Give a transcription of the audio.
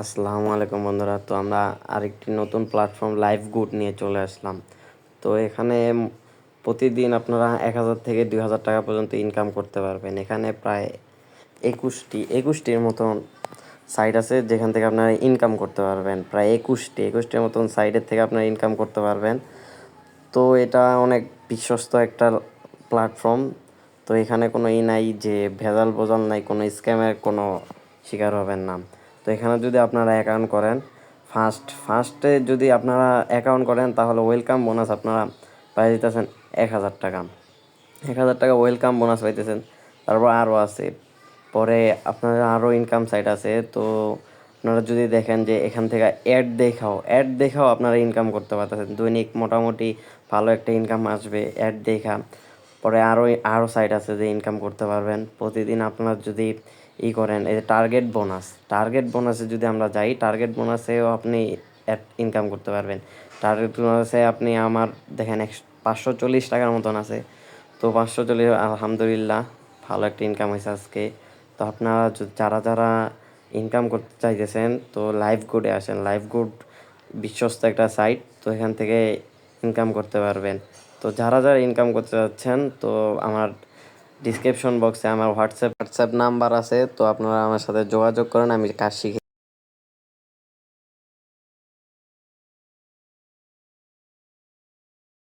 আসসালামু আলাইকুম বন্ধুরা। তো আমরা আরেকটি নতুন প্ল্যাটফর্ম লাইভ গুড নিয়ে চলে আসলাম। তো এখানে প্রতিদিন আপনারা এক হাজার থেকে দুই হাজার টাকা পর্যন্ত ইনকাম করতে পারবেন। এখানে প্রায় একুশটি, একুশটির মতন সাইট আছে যেখান থেকে আপনারা ইনকাম করতে পারবেন। প্রায় একুশটি, একুশটির মতন সাইটের থেকে আপনারা ইনকাম করতে পারবেন। তো এটা অনেক বিশ্বস্ত একটা প্ল্যাটফর্ম তো এখানে কোনো ই নাই যে ভেজাল বোজাল নাই, কোনো স্ক্যামের কোনো শিকার হবেন না। তো এখানে যদি আপনারা অ্যাকাউন্ট করেন ফার্স্ট ফার্স্টে যদি আপনারা অ্যাকাউন্ট করেন, তাহলে ওয়েলকাম বোনাস আপনারা পাই যেতেছেন এক হাজার টাকা। এক হাজার টাকা ওয়েলকাম বোনাস পাইতেছেন। তারপর আরও আছে। পরে আপনারা আরও ইনকাম সাইট আছে। তো আপনারা যদি দেখেন যে এখান থেকে অ্যাড দেখাও অ্যাড দেখাও আপনারা ইনকাম করতে পারতেছেন। দৈনিক মোটামুটি ভালো একটা ইনকাম আসবে। অ্যাড দেখা। পরে আরও আরও সাইট আছে যে ইনকাম করতে পারবেন। প্রতিদিন আপনার যদি ই করেন, এই যে টার্গেট বোনাস টার্গেট বোনাসে যদি আমরা যাই টার্গেট বোনাসেও আপনি ইনকাম করতে পারবেন। টার্গেট বোনাসে আপনি আমার দেখেন এক, পাঁচশো চল্লিশ টাকার মতন আছে। তো পাঁচশো চল্লিশ, আলহামদুলিল্লাহ, ভালো একটা ইনকাম হয়েছে আজকে। তো আপনারা যারা যারা ইনকাম করতে চাইতেছেন, তো লাইভ গুডে আসেন। লাইভ গুড বিশ্বস্ত একটা সাইট তো এখান থেকে ইনকাম করতে পারবেন। তো যারা যারা ইনকাম করতে চাচ্ছেন, তো আমার ডিসক্রিপশন বক্সে আমার হোয়াটসঅ্যাপ হোয়াটসঅ্যাপ নাম্বার আছে, তো আপনারা আমার সাথে যোগাযোগ করেন, আমি কাজ শিখে